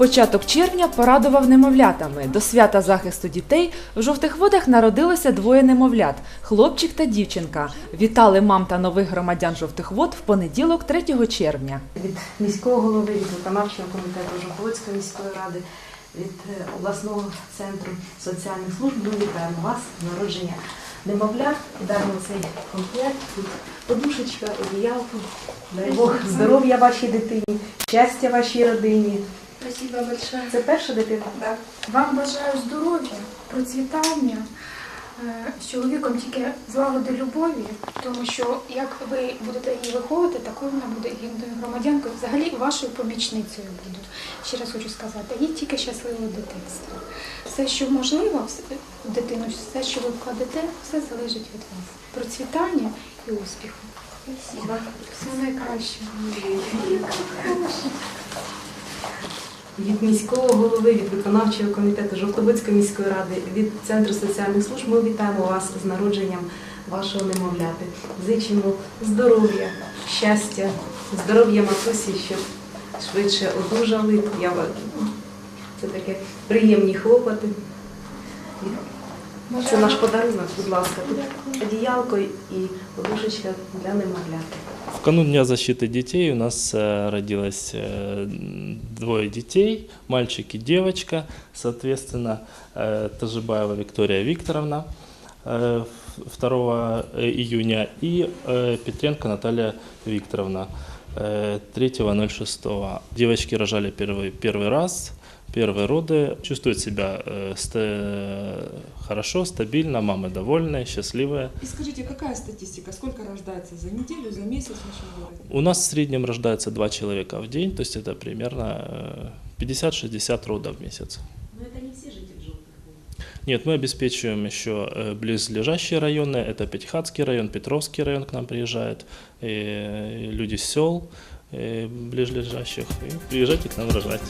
Початок червня порадував немовлятами. До свята захисту дітей в жовтих водах народилося двоє немовлят хлопчик та дівчинка. Вітали мам та нових громадян жовтих вод в понеділок, 3 червня. від міського голови, від виконавчого комітету Жовковицької міської ради, від е, обласного центру соціальних служб. Ми вітаємо вас народження немовля. Дармо цей комплект. Тут подушечка, одіялко. Дай Бог здоров'я вашій дитині, щастя вашій родині. Спасибо большое. Це перша дитина? Да. Вам бажаю здоров'я, процвітання, е, з чоловіком тільки злагоди любові, тому що як ви будете її виховувати, такою вона буде гідною громадянкою, взагалі вашою помічницею буде. Ще раз хочу сказати, їй тільки щасливого дитинства. Все, що можливо, в дитину, все, що ви вкладете, все залежить від вас. Процвітання і успіху. Спасибо. Все найкраще. Від міського голови, від виконавчого комітету Жовтобицької міської ради, від Центру соціальних служб ми вітаємо вас з народженням вашого немовляти. Зичимо здоров'я, щастя, здоров'я матусі, щоб швидше одужали. Я це таке приємні хлопоти. Це наш подарунок, будь ласка. Тут одіялко і подушечка для немовляти. В канун Дня защиты детей у нас э, родилось э, двое детей, мальчик и девочка, соответственно, э, Тажибаева Виктория Викторовна э, 2 июня и э, Петренко Наталья Викторовна э, 3.06. Девочки рожали первый, первый раз, первые роды, чувствуют себя э, ста- хорошо, стабильно, мамы довольные, счастливые. И скажите, какая статистика? Сколько рождается за неделю, за месяц в нашем городе? У нас в среднем рождается два человека в день, то есть это примерно э, 50-60 родов в месяц. Но це не всі жителі жовтих вод. Нет, мы обеспечиваем еще э, близлежащие районы, это Пятихатский район, Петровский район к нам приезжает, и люди с сел э, близлежащих, и приезжайте к нам рожать.